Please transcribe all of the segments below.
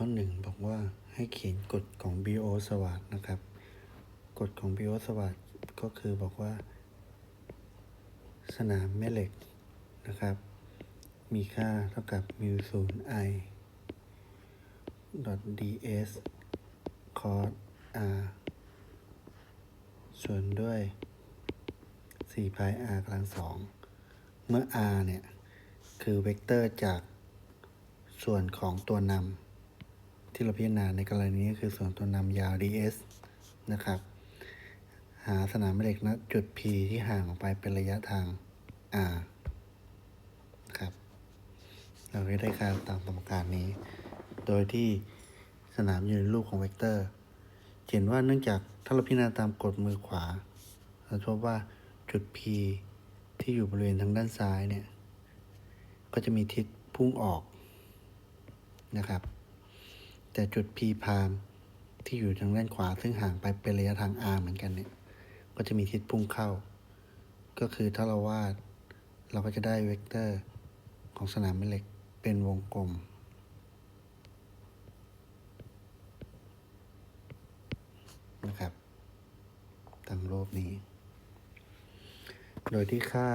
ข้อหนึ่งบอกว่าให้เขียนกฎของ BO สวัสดนะครับ กฎของ BO สวัสดก็คือบอกว่า สนามแม่เหล็กนะครับ มีค่าเท่ากับมิวศูนย์ i ds cos r ส่วนด้วย4 pi r กำลังสอง เมื่อ r เนี่ย คือเวกเตอร์จากส่วนของตัวนำ ที่เราพิจารณาในกรณีนี้คือส่วนตัวนำยาว ds นะครับ หาสนามแม่เหล็กณจุด p ที่ห่างออกไปเป็นระยะทาง r ครับ เราก็ได้ค่าตามสมการนี้ โดยที่สนามอยู่ในรูปของเวกเตอร์ เห็นว่าเนื่องจากถ้าเราพิจารณาตามกฎมือขวา เราพบว่าจุด P ที่อยู่บริเวณทางด้านซ้ายเนี่ย ก็จะมีทิศพุ่งออกนะครับ แต่จุด P พามที่อยู่ทางด้านขวา ซึ่งห่างไปเป็นระยะทาง r เหมือนกันเนี่ย ก็จะมีทิศพุ่งเข้า ก็คือถ้าเราวาด เราก็จะได้เวกเตอร์ของสนามแม่เหล็กเป็นวงกลม นะครับตามรูปนี้ โดยที่ค่า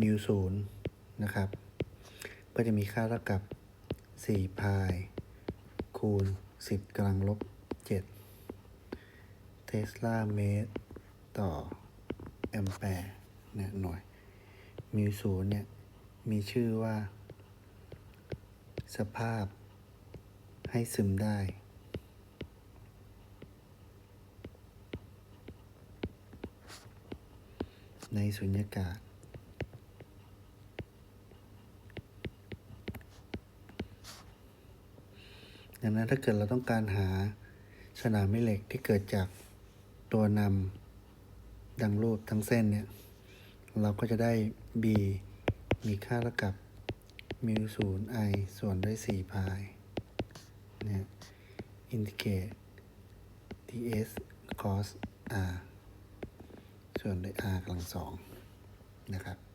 มิวศูนย์นะครับ ก็จะมีค่าเท่ากับ4พาย คูณ 10กำลังลบ 7 เทสลาเมตร ต่อ แอมแปร์เนี่ยหน่วย มิวศูนย์เนี่ย มีชื่อว่า สภาพให้ซึมได้ในสุญญากาศ ดังนั้นถ้าเกิดเราต้องการหาสนามแม่เหล็กที่เกิดจากตัวนำดังรูปทั้งเส้นเนี่ย เราก็จะได้ b มีค่าเท่ากับมิวศูนย์ i ส่วนด้วย4พายเนี่ยอินทิเกรต ds cos r ส่วนด้วย r กำลังสองนะครับ